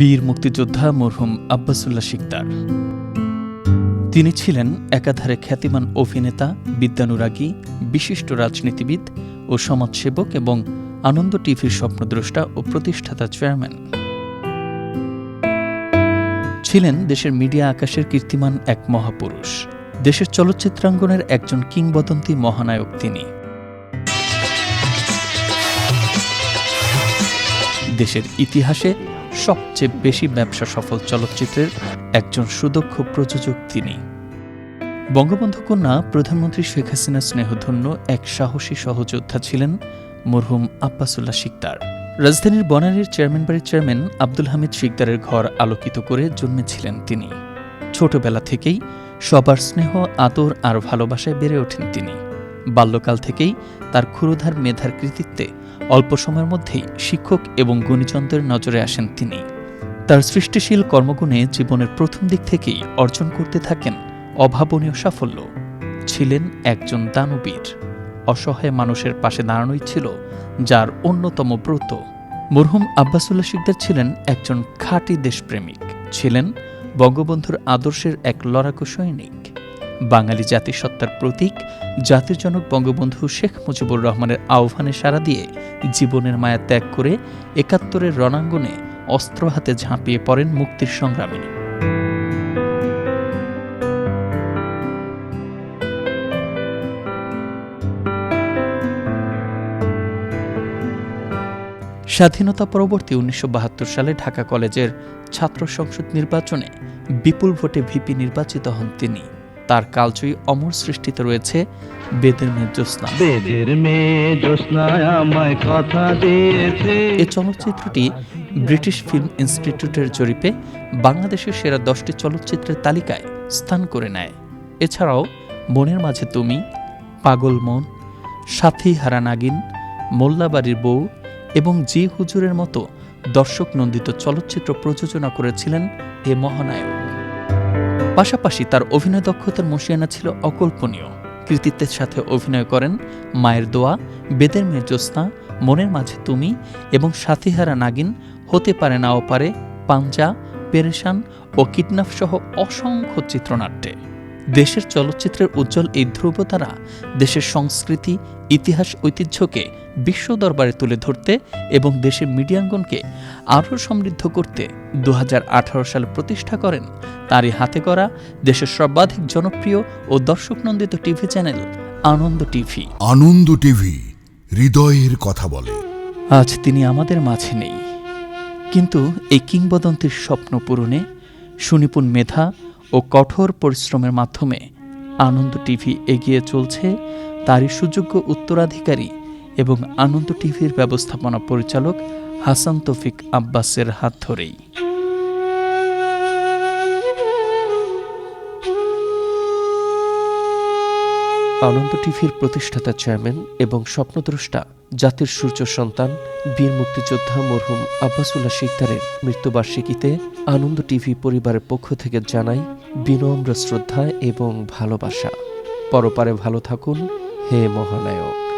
বীর মুক্তিযোদ্ধা মরহুম আব্বাসুল্লাহ শিকদার। তিনি ছিলেন একাধারে খ্যাতিমান অভিনেতা, বিদ্যানুরাগী, বিশিষ্ট রাজনীতিবিদ ও সমাজসেবক এবং আনন্দ টিভির স্বপ্নদ্রষ্টা ও প্রতিষ্ঠাতা চেয়ারম্যান। ছিলেন দেশের মিডিয়া আকাশের কীর্তিমান এক মহাপুরুষ। দেশের চলচ্চিত্রাঙ্গনের একজন কিংবদন্তি মহানায়ক তিনি। দেশের ইতিহাসে সবচেয়ে বেশি ব্যবসা সফল চলচ্চিত্রের একজন সুদক্ষ প্রযোজক তিনি। বঙ্গবন্ধু কন্যা প্রধানমন্ত্রী শেখ হাসিনা স্নেহধন্য এক সাহসী সহযোদ্ধা ছিলেন মরহুম আব্বাসুল্লাহ শিকদার। রাজধানীর বনানীর চেয়ারম্যান বাড়ির চেয়ারম্যান আব্দুল হামিদ শিকদারের ঘর আলোকিত করে জন্মেছিলেন তিনি। ছোটবেলা থেকেই সবার স্নেহ আদর আর ভালোবাসায় বেড়ে ওঠেন তিনি। বাল্যকাল থেকেই তার ক্ষুরোধার মেধার কৃতিত্বে অল্প সময়ের মধ্যেই শিক্ষক এবং গুণীজনদের নজরে আসেন তিনি। তার সৃষ্টিশীল কর্মগুণে জীবনের প্রথম দিক থেকেই অর্জন করতে থাকেন অভাবনীয় সাফল্য। ছিলেন একজন দানবীর, অসহায় মানুষের পাশে দাঁড়ানোই ছিল যার অন্যতম ব্রত। মরহুম আব্বাসুল্লাহ শিকদার ছিলেন একজন খাঁটি দেশপ্রেমিক। ছিলেন বঙ্গবন্ধুর আদর্শের এক লড়াকু সৈনিক। বাঙালি জাতিসত্তার প্রতীক, জাতির জনক বঙ্গবন্ধু শেখ মুজিবুর রহমানের আহ্বানে সাড়া দিয়ে জীবনের মায়া ত্যাগ করে একাত্তরের রণাঙ্গনে অস্ত্র হাতে ঝাঁপিয়ে পড়েন মুক্তির সংগ্রামে। স্বাধীনতা পরবর্তী উনিশশো বাহাত্তর সালে ঢাকা কলেজের ছাত্র সংসদ নির্বাচনে বিপুল ভোটে ভিপি নির্বাচিত হন তিনি। তার কালজয়ী অমর সৃষ্টিতে রয়েছে বেদের মেয়ে জ্যোৎস্না। বেদের মেয়ে জ্যোৎস্নায় আমায় কথা দিয়েছে। এ চলচ্চিত্রটি ব্রিটিশ ফিল্ম ইনস্টিটিউটের জরিপে বাংলাদেশের সেরা দশটি চলচ্চিত্রের তালিকায় স্থান করে নেয়। এছাড়াও মনের মাঝে তুমি পাগল মন সাথী হারা নাগিন মোল্লাবাড়ির বউ এবং জি হুজুরের মতো দর্শক নন্দিত চলচ্চিত্র প্রযোজনা করেছিলেন এ মহানায়ক। পাশাপাশি তার অভিনয় দক্ষতার মশিয়ানা ছিল অকল্পনীয়। কৃতিত্বের সাথে অভিনয় করেন মায়ের দোয়া, বেদের মেয়ে জ্যোৎস্না, মনের মাঝে তুমি এবং সাথীহারা নাগিন, হতে পারে নাও পারে পাঞ্জা, পেরেশান ও কিডন্যাপ সহ অসংখ্য চিত্রনাট্যে। দেশের চলচ্চিত্রের উজ্জ্বল এই ধ্রুবতারা দেশের সংস্কৃতি, ইতিহাস, ঐতিহ্যকে বিশ্ব দরবারে তুলে ধরতে এবং দেশের মিডিয়াঙ্গনকে আরও সমৃদ্ধ করতে দু হাজার আঠারো সালে প্রতিষ্ঠা করেন তারই হাতে করা দেশের সর্বাধিক জনপ্রিয় ও দর্শকনন্দিত TV channel Ananda TV. Ananda TV হৃদয়ের কথা বলে। আজ তিনি আমাদের মাঝে নেই। কিন্তু এই কিংবদন্তির স্বপ্ন পূরণে সুনিপুণ মেধা ও কঠোর পরিশ্রমের মাধ্যমে আনন্দ টিভি এগিয়ে চলছে তারই সুযোগ্য উত্তরাধিকারী এবং আনন্দ টিভির ব্যবস্থাপনা পরিচালক হাসান তৌফিক আব্বাসের হাত ধরেই। আনন্দ টিভির প্রতিষ্ঠাতা চেয়ারম্যান এবং স্বপ্নদ্রষ্টা জাতির সূর্য সন্তান, বীর মুক্তিযোদ্ধা মরহুম আব্বাসুল্লাহ শিকদারের মৃত্যুবার্ষিকীতে আনন্দ টিভি পরিবারের পক্ষ থেকে জানাই বিনম্র শ্রদ্ধা এবং ভালোবাসা। পরপারে ভালো থাকুন, হে মহানায়ক।